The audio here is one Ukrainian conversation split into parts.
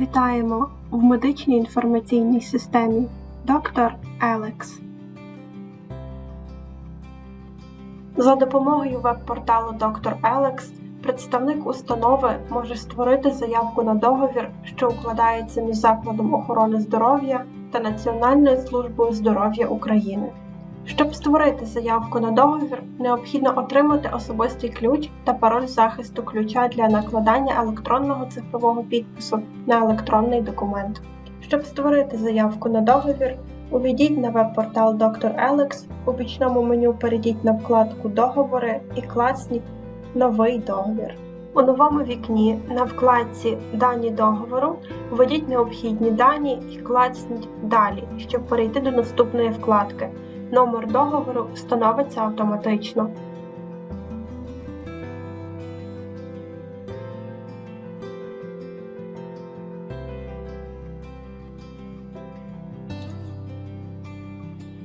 Вітаємо в медичній інформаційній системі Доктор Елекс. За допомогою веб-порталу Доктор Елекс представник установи може створити заявку на договір, що укладається між закладом охорони здоров'я та Національною службою здоров'я України. Щоб створити заявку на договір, необхідно отримати особистий ключ та пароль захисту ключа для накладання електронного цифрового підпису на електронний документ. Щоб створити заявку на договір, увійдіть на веб-портал Dr. Alex, у бічному меню перейдіть на вкладку Договори і класніть Новий договір. У новому вікні на вкладці Дані договору введіть необхідні дані і клацніть Далі, щоб перейти до наступної вкладки. Номер договору встановиться автоматично.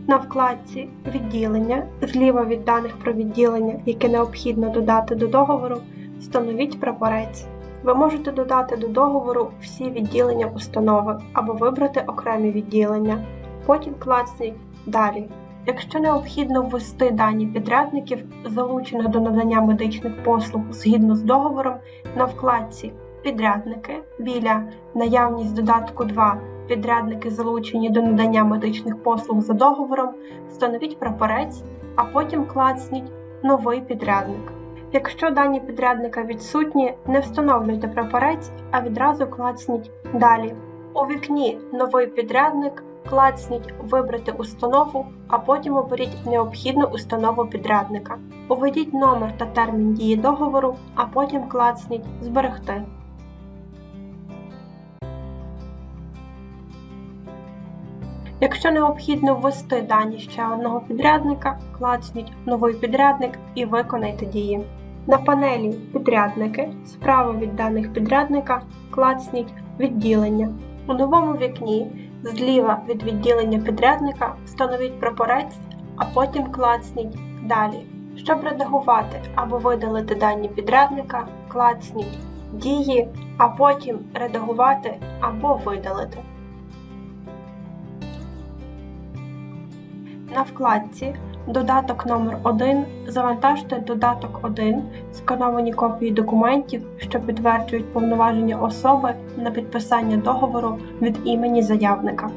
На вкладці Відділення зліва від даних про відділення, яке необхідно додати до договору, встановіть прапорець. Ви можете додати до договору всі відділення установи або вибрати окремі відділення. Потім клацніть Далі. Якщо необхідно ввести дані підрядників, залучених до надання медичних послуг згідно з договором, на вкладці Підрядники біля наявність додатку 2 підрядники залучені до надання медичних послуг за договором, встановіть прапорець, а потім клацніть Новий підрядник. Якщо дані підрядника відсутні, не встановлюйте прапорець, а відразу клацніть Далі. У вікні Новий підрядник клацніть Вибрати установу, а потім оберіть необхідну установу підрядника. Уведіть номер та термін дії договору, а потім клацніть Зберегти. Якщо необхідно ввести дані ще одного підрядника, клацніть Новий підрядник і виконайте дії. На панелі Підрядники справа від даних підрядника клацніть Відділення. У новому вікні зліва від відділення підрядника встановіть прапорець, а потім клацніть Далі. Щоб редагувати або видалити дані підрядника, клацніть Дії, а потім редагувати або видалити. На вкладці Додаток номер 1 завантажте додаток 1 скановані копії документів, що підтверджують повноваження особи на підписання договору від імені заявника.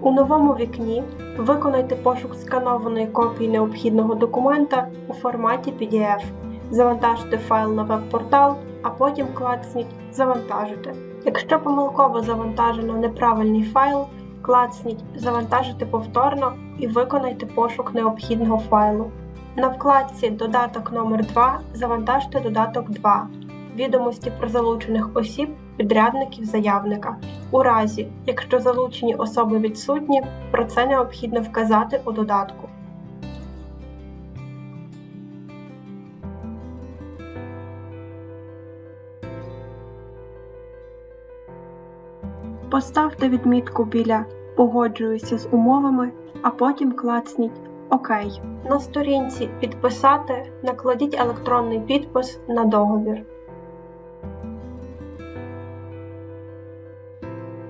У новому вікні виконайте пошук сканованої копії необхідного документа у форматі PDF. Завантажте файл на веб-портал, а потім клацніть Завантажити. Якщо помилково завантажено неправильний файл, клацніть Завантажити повторно і виконайте пошук необхідного файлу. На вкладці Додаток номер 2 завантажте додаток 2 відомості про залучених осіб, підрядників заявника. У разі, якщо залучені особи відсутні, про це необхідно вказати у додатку. Поставте відмітку біля Погоджуюся з умовами, а потім клацніть ОК. На сторінці Підписати накладіть електронний підпис на договір.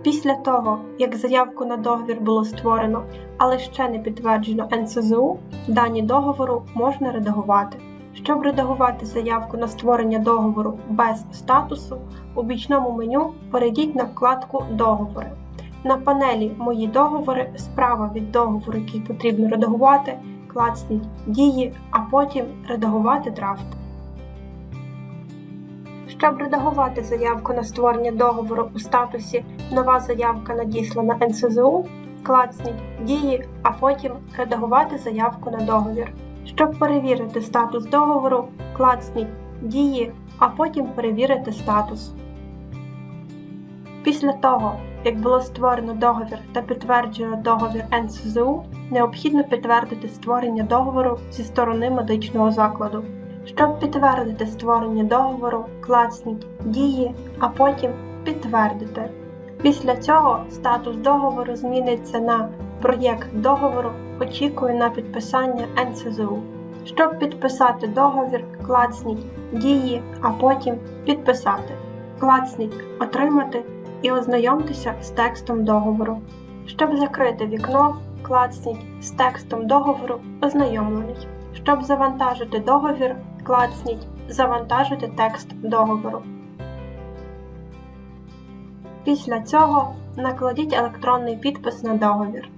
Після того, як заявку на договір було створено, але ще не підтверджено НСЗУ, дані договору можна редагувати. Щоб редагувати заявку на створення договору без статусу, у бічному меню перейдіть на вкладку Договори. На панелі Мої договори справа від договору, який потрібно редагувати, клацніть Дії, а потім Редагувати драфт. Щоб редагувати заявку на створення договору у статусі Нова заявка надіслана НСЗУ, клацніть Дії, а потім Редагувати заявку на договір. Щоб перевірити статус договору, клацніть Дії, а потім перевірити статус. Після того, як було створено договір та підтверджено договір НСЗУ, необхідно підтвердити створення договору зі сторони медичного закладу. Щоб підтвердити створення договору, клацніть Дії, а потім Підтвердити. Після цього статус договору зміниться на Проєкт договору очікує на підписання НСЗУ. Щоб підписати договір, клацніть Дії, а потім Підписати. Клацніть Отримати і ознайомтеся з текстом договору. Щоб закрити вікно, клацніть з текстом договору Ознайомлений. Щоб завантажити договір, клацніть Завантажити текст договору. Після цього накладіть електронний підпис на договір.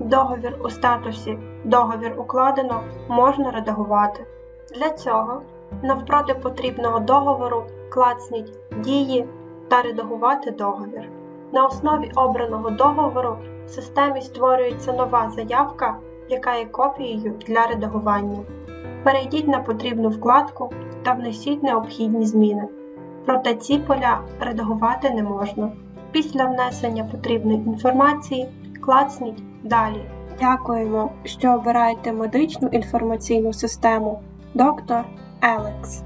Договір у статусі Договір укладено можна редагувати. Для цього навпроти потрібного договору клацніть Дії та редагувати договір. На основі обраного договору в системі створюється нова заявка, яка є копією для редагування. Перейдіть на потрібну вкладку та внесіть необхідні зміни. Проте ці поля редагувати не можна. Після внесення потрібної інформації клацніть Далі. Дякуємо, що обираєте медичну інформаційну систему Доктор Елекс.